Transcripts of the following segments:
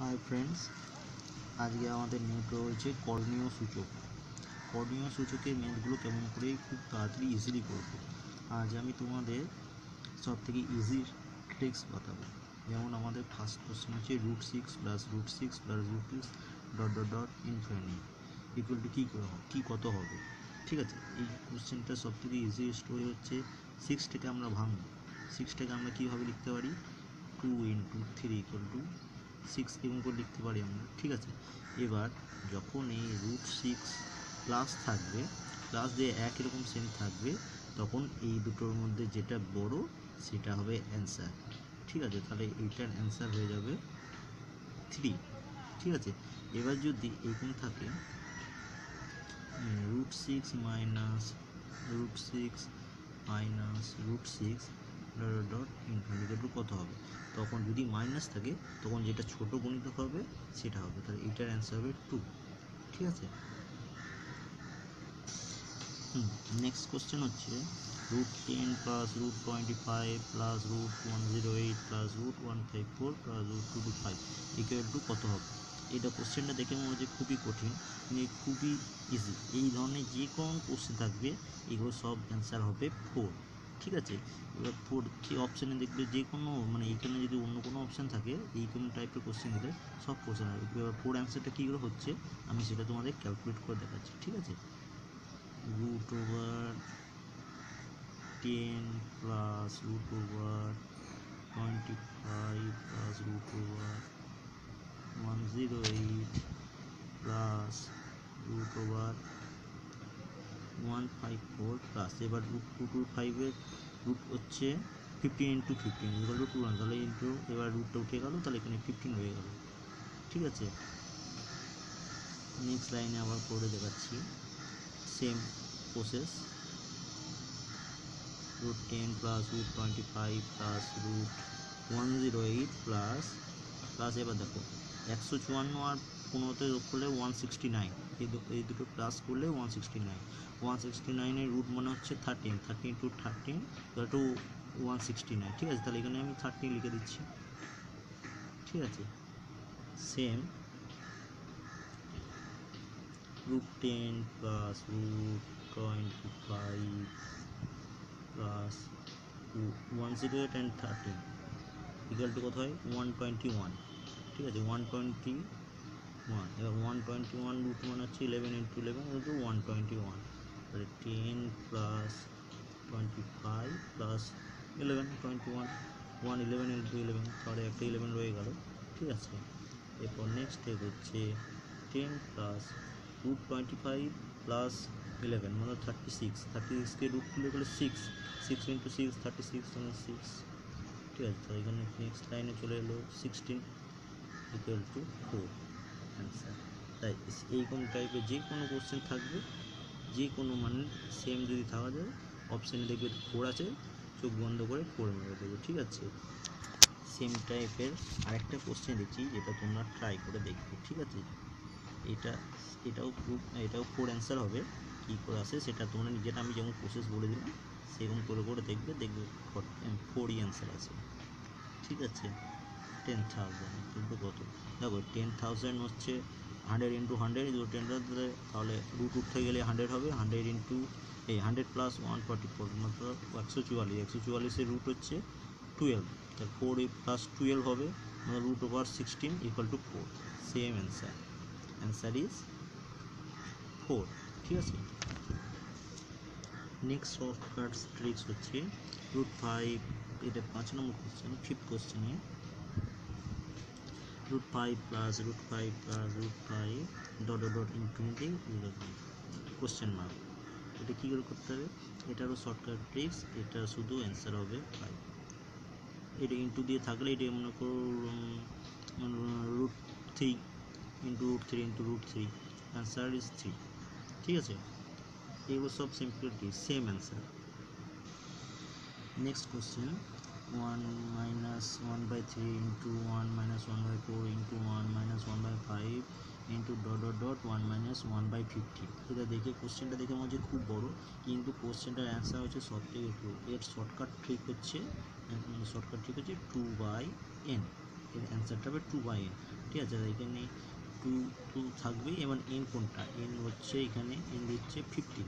Hi friends আজকে আমাদের meth রয়েছে করণীয় সূচক। করণীয় সূচকের মেথগুলো কেমন করে খুব তাড়াতাড়ি ইজিলি করব আজ আমি তোমাদের সব থেকে ইজি ট্রিক্স বাতাবো। যেমন আমাদের ফার্স্ট কোশ্চেন হচ্ছে root six plus root six plus root six dot dot dot infinity equal to কী কী কত হবে? ঠিক আছে? এই কোশ্চেনটা সব থেকে ইজিয়েস্ট ওয়ে হচ্ছে সিক্সটাকে আমরা ভাঙবো। সিক্সটাকে আমরা কীভাবে লিখতে পারি? Two into three equal to six এবং করে লিখতে পারি আমরা, ঠিক আছে? এবার যখন এই রুট সিক্স প্লাস থাকবে প্লাস যে এক এরকম সেম থাকবে, তখন এই দুটোর মধ্যে যেটা বড় সেটা হবে অ্যান্সার ঠিক আছে? তাহলে এইটার অ্যান্সার হয়ে যাবে থ্রি ঠিক আছে? এবার যদি এরকম থাকে root six minus root six minus root six dot infinity কত হবে? তখন যদি মাইনাস থাকে, তখন যেটা ছোট গুণিতক হবে, সেটা হবে। তাহলে এটার অ্যান্সার হবে টু ঠিক আছে? হুম নেক্সট কোশ্চেন হচ্ছে root ten plus root twenty five plus root one zero eight plus root one five four plus root two two five equal to কত হবে? এটা কোশ্চেনটা দেখে মনে হচ্ছে খুবই কঠিন কিন্তু খুবই ইজি এই ধরনের যে কোনো কোশ্চেন থাকবে, এগুলো সব অ্যান্সার হবে ফোর ঠিক আছে। এবার ফোর যে অপশানে দেখবে যে কোনো মানে এইখানে যদি অন্য কোনো অপশান থাকে, এই কোনো টাইপের কোশ্চেন দিলে সব কোশ্চেন হবে এবার ফোর অ্যান্সারটা কী করে হচ্ছে, আমি সেটা তোমাদের ক্যালকুলেট করে দেখাচ্ছি, ঠিক আছে? Root over ten plus root over twenty five plus root over one zero eight plus root over one five four plus এবার রুট টু টু ফাইভের রুট হচ্ছে ফিফটিন ইন্টু ফিফটিন এবার রুট টু ওয়ান তাহলে into এবার রুটটা উঠে গেল, তাহলে এখানে ফিফটিন হয়ে গেল। ঠিক আছে? নেক্সট লাইনে আবার করে দেখাচ্ছি। Same process root ten plus root twenty five plus root one zero eight plus plus এবার দেখো, একশো চুয়ান্ন আর পনেরোতে যোগ করলে ওয়ান সিক্সটি নাইন এই দুটো প্লাস করলে one sixty nine one sixty নাইনের রুট মানে হচ্ছে thirteen thirteen two thirteen two one sixty nine ঠিক আছে? তাহলে এখানে আমি থার্টিন লিখে দিচ্ছি। ঠিক আছে? Same root 10 plus root 25 plus 108 and 13 equal to কত হয়? 121 ঠিক আছে? 121 এবার 121 রুট মানে হচ্ছে 11 ইন্টু 11 ইন্টু 121 তাহলে 10 প্লাস 25 প্লাস 11 21 1 11 ইন্টু 11 তাহলে একটা 11 রয়ে গেল, ঠিক আছে? এরপর নেক্সট স্টেপ হচ্ছে 10 plus root twenty five plus eleven মানে থার্টি সিক্স থার্টি সিক্সকে রুট খুলে গেলে six six into six thirty six মানে সিক্স ঠিক আছে তো এখানে নেক্সট লাইনে চলে এলো sixteen equal to four answer তাই এইরকম টাইপের যে কোনো কোশ্চেন থাকবে যে কোনো মানে সেম যদি থাকা যায় অপশানে দেখবে ফোর আছে, চোখ বন্ধ করে ফোর মেরে দেবে, ঠিক আছে? সেম টাইপের আরেকটা কোশ্চেন দিচ্ছি, যেটা তোমরা ট্রাই করে দেখবে, ঠিক আছে? এটা, এটাও এটাও ফোর অ্যান্সার হবে, কী করে আসে সেটা তোমরা নিজেরা, আমি যেমন প্রসেস বলে দিলাম, সেরকম করে করে দেখবে দেখবে ফোরই অ্যান্সার আছে ঠিক আছে? টেন থাউজেন্ড কিন্তু কত? দেখো টেন থাউজেন্ড হচ্ছে হান্ড্রেড ইন্টু হান্ড্রেড টেন তাহলে রুট উঠতে গেলে হান্ড্রেড হবে হান্ড্রেড ইন্টু এই hundred plus one forty four মতলব একশো চুয়াল্লিশ, একশো চুয়াল্লিশের রুট হচ্ছে টুয়েলভ তার ফোর প্লাস টুয়েলভ হবে root over sixteen equal to four same answer answer is four ঠিক আছে? নেক্সট শর্টকাট ট্রিক্স হচ্ছে রুট ফাইভ এটা পাঁচ নম্বর কোশ্চেন ফিফথ কোশ্চেনে root five plus root five plus root five dot dot infinity question mark এটা কী করে করতে হবে? এটারও শর্টকাট ট্রিক্স এটা শুধু অ্যান্সার হবে ফাইভ এটা ইন্টু দিয়ে থাকলে এটা মনে করো root three into root three into root three answer is three ঠিক আছে? এগুলো সব simplicity same answer next question one minus one by three into one minus one by four into one minus one by five into dot dot dot one minus one by fifty এটা দেখে কোশ্চেনটা দেখে মনে হচ্ছে খুব বড়, কিন্তু কোশ্চেনটার answer হচ্ছে সব থেকে টু এর শর্টকাট ট্রিক হচ্ছে শর্টকাট ট্রিক হচ্ছে টু বাই এন এর অ্যান্সারটা হবে টু বাই এন ঠিক আছে, এখানে টু টু থাকবেই এবং এন কোনটা? এন হচ্ছে এখানে এন দিচ্ছে ফিফটিন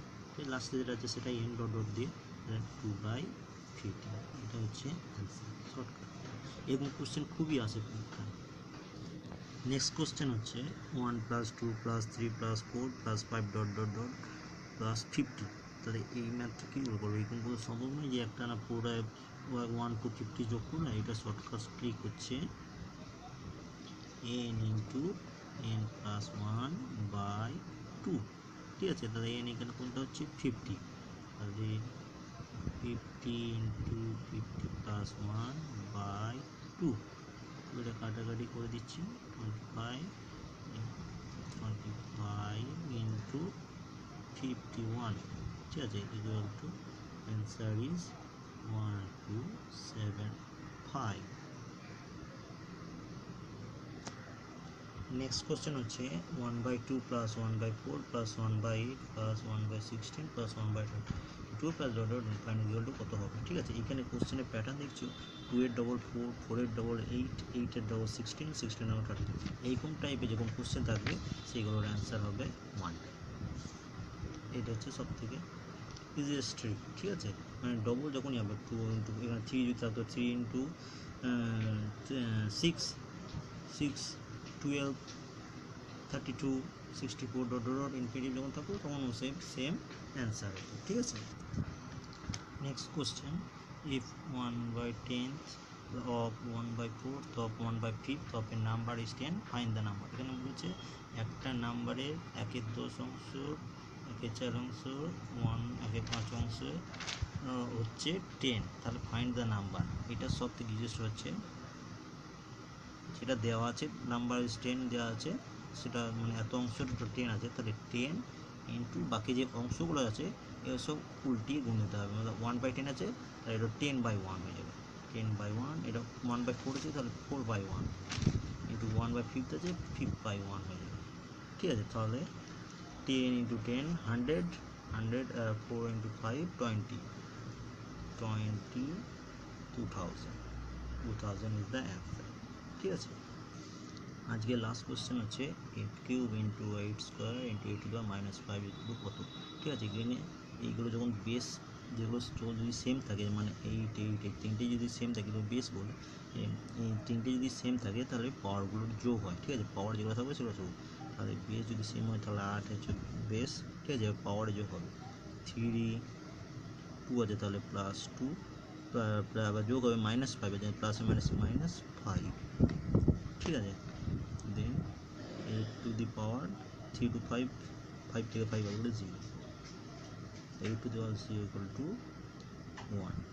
লাস্টে যেটা আছে সেটা এন ডট ডট দিয়ে টু বাই ফিফটিন এটা হচ্ছে অ্যান্সার শর্টকাট এরকম কোশ্চেন খুবই আসে পরীক্ষায়। নেক্সট কোশ্চেন হচ্ছে one plus two plus three plus four plus five dot dot dot plus fifty তাহলে এই ম্যাথটা কী করব? এরকম কোনো সম্ভব নয় যে একটা না পুরোটায় ওয়ান টু ফিফটি যোগ করুন এটা শর্টকাট ক্লিক হচ্ছে n into n plus one by two ঠিক আছে? তাহলে এন এখানে কোনটা হচ্ছে ফিফটি তাহলে fifty into fifty plus one by two এটা কাটাকাটি করে দিচ্ছি। Twenty five twenty five into fifty one ঠিক আছে equal to answer is one two seven five next question হচ্ছে one by two plus one by four plus one by eight plus one by sixteen plus one by twenty two plus dot dot fine equal কত হবে? ঠিক আছে, এখানে কোশ্চেনের pattern দেখছ two এর double four four এর ডবল এইট এইটের double sixteen sixteen double thirty এইরকম টাইপের যখন কোশ্চেন থাকবে, সেইগুলোর অ্যান্সার হবে ওয়ান এটা হচ্ছে সব থেকে ইজিয়েস্ট ট্রিক ঠিক আছে? মানে ডবল যখনই হবে টু ইন্টু এখানে থ্রি যদি থাকতো three into six six twelve thirty two sixty four dot dot infinitive যখন থাকবে, তখন সেম সেম অ্যান্সার ঠিক আছে? Next question if one by tenth of one by fourth of one by fifth of a number is ten find the number এখানে বলছে, একটা নাম্বারের একের দশ অংশ, একের চার অংশ ওয়ান একের পাঁচ অংশ হচ্ছে টেন তাহলে ফাইন্ড দ্য নাম্বার এটা সব থেকে হচ্ছে। সেটা দেওয়া আছে নাম্বার ইজ টেন দেওয়া আছে। সেটা মানে এত অংশটা টেন আছে, তাহলে টেন ইন্টু বাকি যে অংশগুলো আছে এসব সব উল্টিয়ে গুণ দিতে হবে। মানে ওয়ান বাই টেন আছে, তাহলে এটা টেন বাই ওয়ান হয়ে যাবে। টেন বাই ওয়ান এটা ওয়ান বাই ফোর আছে, তাহলে four by one into one by fifth আছে ফিফথ বাই ওয়ান হয়ে যাবে। ঠিক আছে, তাহলে ten into ten hundred hundred four into five twenty twenty two thousand two thousand is the answer ঠিক আছে? আজকে লাস্ট কোশ্চেন হচ্ছে eight cube into eight square into eight two minus five equal কত? ঠিক আছে, এখানে এইগুলো যখন বেস যেগুলো sto- যদি সেম থাকে মানে এইট এইট এই তিনটে যদি সেম থাকে তো বেস বলে তিনটে যদি সেম থাকে, তাহলে পাওয়ারগুলোর যোগ হয়, ঠিক আছে? পাওয়ার যেগুলো থাকবে সেগুলো যোগ। তাহলে বেস যদি সেম হয়, তাহলে আট হচ্ছে বেস ঠিক আছে? পাওয়ারে যোগ হবে থ্রি টু আছে, তাহলে প্লাস টু আবার যোগ হবে মাইনাস ফাইভ আছে প্লাস মাইনাস মাইনাস ফাইভ ঠিক আছে? 8 to the power 3 to 5 5 to 5 is to 0 8 to the power 0 equals to 1